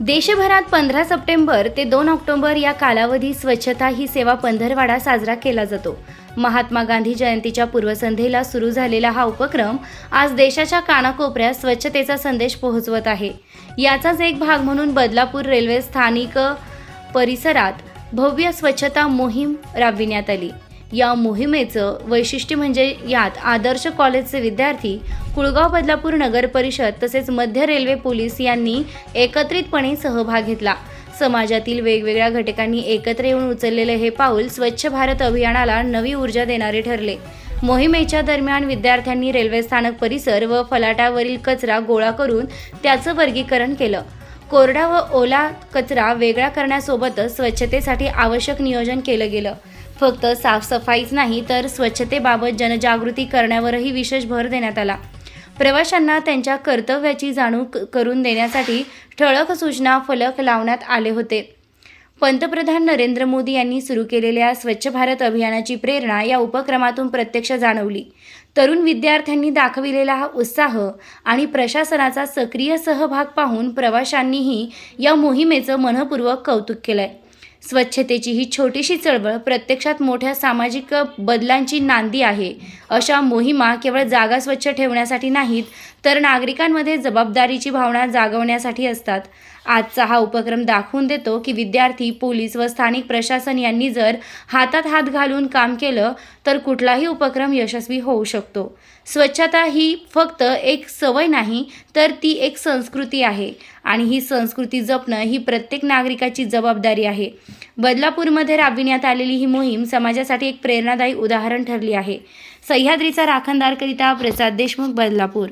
देशभरात पंधरा सप्टेंबर ते दोन ऑक्टोबर या कालावधीत स्वच्छता ही सेवा पंधरवाडा साजरा केला जातो. महात्मा गांधी जयंतीच्या पूर्वसंध्येला सुरू झालेला हा उपक्रम आज देशाच्या कानाकोपऱ्यात स्वच्छतेचा संदेश पोहोचवत आहे. याचाच एक भाग म्हणून बदलापूर रेल्वे स्थानिक परिसरात भव्य स्वच्छता मोहीम राबविण्यात आली. या मोहिमेचं वैशिष्ट्य म्हणजे यात आदर्श कॉलेजचे विद्यार्थी कुळगाव बदलापूर नगर परिषद तसेच मध्य रेल्वे पोलीस यांनी एकत्रितपणे सहभाग घेतला. समाजातील वेगवेगळ्या घटकांनी एकत्र येऊन उचललेले हे पाऊल स्वच्छ भारत अभियानाला नवी ऊर्जा देणारे ठरले. मोहिमेच्या दरम्यान विद्यार्थ्यांनी रेल्वे स्थानक परिसर व फलाटावरील कचरा गोळा करून त्याचं वर्गीकरण केलं. कोरडा व ओला कचरा वेगळा करण्यासोबतच स्वच्छतेसाठी आवश्यक नियोजन केलं गेलं. फक्त साफसफाईच नाही तर स्वच्छतेबाबत जनजागृती करण्यावरही विशेष भर देण्यात आला. प्रवाशांना त्यांच्या कर्तव्याची जाणीव क- करून देण्यासाठी ठळक सूचना फलक लावण्यात आले होते. पंतप्रधान नरेंद्र मोदी यांनी सुरू केलेल्या स्वच्छ भारत अभियानाची प्रेरणा या उपक्रमातून प्रत्यक्ष जाणवली. तरुण विद्यार्थ्यांनी दाखविलेला हा उत्साह आणि प्रशासनाचा सक्रिय सहभाग पाहून प्रवाशांनीही या मोहिमेचं मनपूर्वक कौतुक केलं आहे स्वच्छतेची ही छोटीशी चळवळ प्रत्यक्षात मोठ्या सामाजिक बदलांची नांदी आहे. अशा मोहिमा केवळ जागा स्वच्छ ठेवण्यासाठी नाहीत तर नागरिकांमध्ये जबाबदारीची भावना जागवण्यासाठी असतात. आजचा हा उपक्रम दाखवून देतो की विद्यार्थी पोलीस व स्थानिक प्रशासन यांनी जर हातात हात घालून काम केलं तर कुठलाही उपक्रम यशस्वी होऊ शकतो. स्वच्छता ही फक्त एक सवय नाही तर ती एक संस्कृती आहे. आणि ही संस्कृती जपणं ही प्रत्येक नागरिकाची जबाबदारी आहे. बदलापूरमध्ये राबविण्यात आलेली ही मोहीम समाजासाठी एक प्रेरणादायी उदाहरण ठरली आहे. सह्याद्रीचा राखणदारकरिता प्रसाद देशमुख बदलापूर.